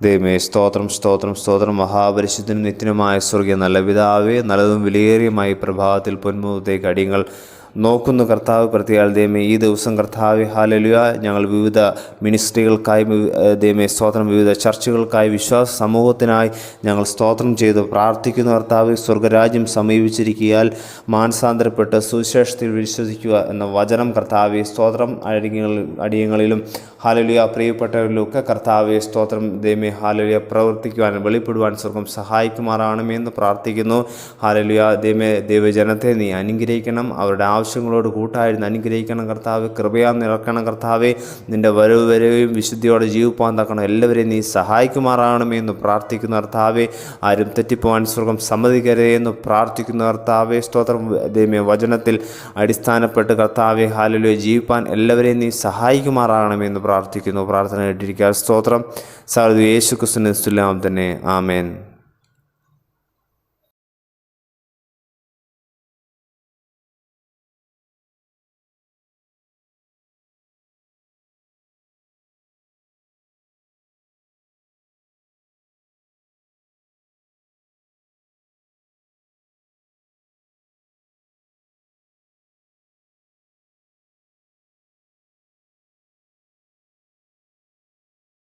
ദൈവമേ സ്തോത്രം സ്തോത്രം സ്തോത്രം. മഹാപരിശുദ്ധനും നിത്യനുമായ സ്വർഗീയ നല്ല പിതാവേ നല്ലതും വിലയേറിയമായി പ്രഭാതത്തിൽ പൊന്മുഖത്തേക്ക് അടിയങ്ങൾ നോക്കുന്നു കർത്താവ് പ്രത്യേക ദൈവമേ ഈ ദിവസം കർത്താവ് ഹാലലുയ. ഞങ്ങൾ വിവിധ മിനിസ്ട്രികൾക്കായി ദൈവമേ സ്തോത്രം വിവിധ ചർച്ചകൾക്കായി വിശ്വാസ സമൂഹത്തിനായി ഞങ്ങൾ സ്തോത്രം ചെയ്ത് പ്രാർത്ഥിക്കുന്നു കർത്താവ്. സ്വർഗരാജ്യം സമീപിച്ചിരിക്കിയാൽ മാനസാന്തരപ്പെട്ട് സുവിശേഷത്തിൽ വിശ്വസിക്കുക എന്ന വചനം കർത്താവ് സ്തോത്രം അടിയങ്ങളിൽ അടിയങ്ങളിലും ഹാലലുയ പ്രിയപ്പെട്ടവരിലും ഒക്കെ കർത്താവെ സ്തോത്രം ദൈവമേ ഹാലലുയ പ്രവർത്തിക്കുവാനും വെളിപ്പെടുവാൻ സ്വർഗം സഹായിക്കുമാറാണമേ എന്ന് പ്രാർത്ഥിക്കുന്നു. ഹാലലുയ ദൈവമേ ദൈവജനത്തെ നീ അനുഗ്രഹിക്കണം അവരുടെ ആവശ്യങ്ങളോട് കൂട്ടായിരുന്നു. അനുഗ്രഹിക്കണം കർത്താവ് കൃപയാ നിറക്കണം കർത്താവെ. നിന്റെ വരവ് വരവേയും വിശുദ്ധിയോടെ ജീവിപ്പാൻ തക്കണം എല്ലാവരെയും നീ സഹായിക്കുമാറാണമേ എന്ന് പ്രാർത്ഥിക്കുന്ന കർത്താവെ. ആരും തെറ്റിപ്പോവാൻ സ്വർഗം സമ്മതിക്കരുതേ എന്ന് പ്രാർത്ഥിക്കുന്ന കർത്താവെ. സ്തോത്രം ദൈവമേ വചനത്തിൽ അടിസ്ഥാനപ്പെട്ട് കർത്താവെ ഹാലലോ ജീവിപ്പാൻ എല്ലാവരെയും നീ സഹായിക്കുമാറാകണമെന്ന് പ്രാർത്ഥിക്കുന്നു. പ്രാർത്ഥന കേട്ടിരിക്കുക. സ്തോത്രം. സാർ യേശു ക്രിസ്തുവിന് സ്തുല്യാം തന്നെ. ആമേൻ.